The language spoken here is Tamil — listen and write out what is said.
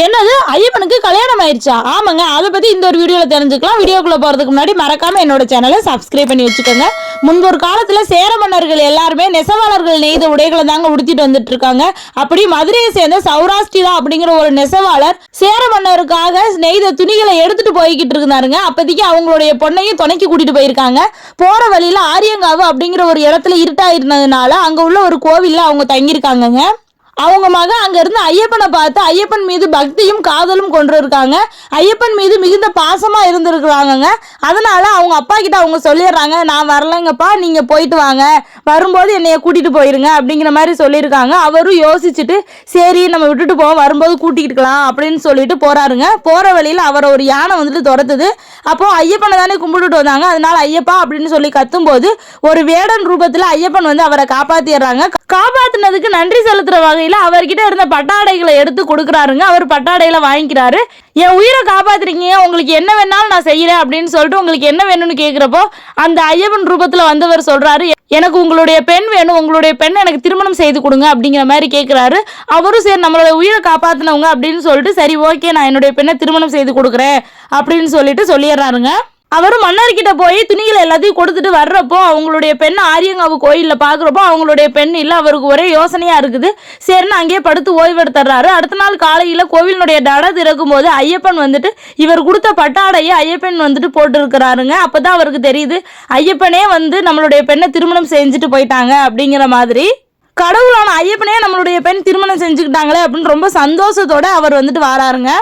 என்னது? ஐயப்பனுக்கு கல்யாணம் ஆயிடுச்சா ஆமாங்க அதை பத்தி இந்த ஒரு வீடியோல தெரிஞ்சுக்கலாம். வீடியோக்குள்ள போறதுக்கு முன்னாடி மறக்காம என்னோட சேனலை சப்ஸ்கிரைப் பண்ணி வச்சுக்கோங்க. முன்பொரு காலத்தில் காலத்துல சேர மன்னர்கள் எல்லாருமே நெசவாளர்கள் நெய்த உடைகளை தாங்க உடுத்திட்டு வந்துட்டு இருக்காங்க. அப்படி மதுரையை சேர்ந்த சௌராஷ்டிரா அப்படிங்கிற ஒரு நெசவாளர் சேர மன்னருக்காக நெய்த துணிகளை எடுத்துட்டு போய்கிட்டு இருந்தாருங்க. அப்போதைக்கு அவங்களுடைய பொண்ணையும் துணைக்கு கூட்டிட்டு போயிருக்காங்க. போற வழியில ஆரியங்காவு அப்படிங்கிற ஒரு இடத்துல இருட்டா இருந்ததுனால அங்க உள்ள ஒரு கோவில்ல அவங்க தங்கியிருக்காங்கங்க. அவங்க மகன் அங்கேருந்து ஐயப்பனை பார்த்து ஐயப்பன் மீது பக்தியும் காதலும் கொண்டு இருக்காங்க ஐயப்பன் மீது மிகுந்த பாசமாக இருந்திருக்கிறாங்கங்க. அதனால் அவங்க அப்பா கிட்ட அவங்க சொல்லிடுறாங்க நான் வரலைங்கப்பா நீங்கள் போயிட்டு வாங்க. வரும்போது என்னைய கூட்டிகிட்டு போயிருங்க அப்படிங்கிற மாதிரி சொல்லியிருக்காங்க. அவரும் யோசிச்சுட்டு சரி நம்ம விட்டுட்டு போவோம். வரும்போது கூட்டிக்கிட்டுக்கலாம் அப்படின்னு சொல்லிட்டு போகிறாருங்க போகிற வழியில் அவரை ஒரு யானை வந்துட்டு துரத்துது. அப்போ ஐயப்பனை தானே கும்பிட்டுட்டு வந்தாங்க. அதனால ஐயப்பா அப்படின்னு சொல்லி கத்தும்போது ஒரு வேடன் ரூபத்தில் ஐயப்பன் வந்து அவரை காப்பாற்றிடுறாங்க காப்பாத்தினதுக்கு நன்றி செலுத்துற வகையில அவர்கிட்ட இருந்த பட்டாடைகளை எடுத்து கொடுக்குறாருங்க. அவர் பட்டாடைகளை வாங்கிக்கிறாரு. என் உயிரை காப்பாத்துறீங்க. உங்களுக்கு என்ன வேணாலும் நான் செய்யறேன் அப்படின்னு சொல்லிட்டு உங்களுக்கு என்ன வேணும்னு கேக்குறப்போ அந்த ஐயப்பன் ரூபத்துல வந்தவர் சொல்றாரு எனக்கு உங்களுடைய பெண் வேணும். உங்களுடைய பெண் எனக்கு திருமணம் செய்து கொடுங்க அப்படிங்கிற மாதிரி கேட்குறாரு அவரும் சரி நம்மளோட உயிரை காப்பாத்தினவங்க அப்படின்னு சொல்லிட்டு சரி ஓகே நான் என்னுடைய பெண்ணை திருமணம் செய்து கொடுக்குறேன் அப்படின்னு சொல்லிட்டு சொல்லிடுறாருங்க. அவரும் மன்னர்கிட்ட போய் துணிகளை எல்லாத்தையும் கொடுத்துட்டு வர்றப்போ அவங்களுடைய பெண் ஆரியங்காவு கோயிலில் பார்க்குறப்போ அவங்களுடைய பெண் இல்லை அவருக்கு ஒரே யோசனையாக இருக்குது. சரின்னு அங்கேயே படுத்து ஓய்வெடுத்துறாரு. அடுத்த நாள் காலையில் கோவிலினுடைய தட திறக்கும் போது ஐயப்பன் வந்துட்டு இவர் கொடுத்த பட்டாடையை ஐயப்பன் வந்துட்டு போட்டிருக்கிறாருங்க. அப்போ தான் அவருக்கு தெரியுது ஐயப்பனே வந்து நம்மளுடைய பெண்ணை திருமணம் செஞ்சுட்டு போயிட்டாங்க அப்படிங்கிற மாதிரி. கடவுளான ஐயப்பனே நம்மளுடைய பெண் திருமணம் செஞ்சுக்கிட்டாங்களே அப்படின்னு ரொம்ப சந்தோஷத்தோட அவர் வந்துட்டு வாராருங்க.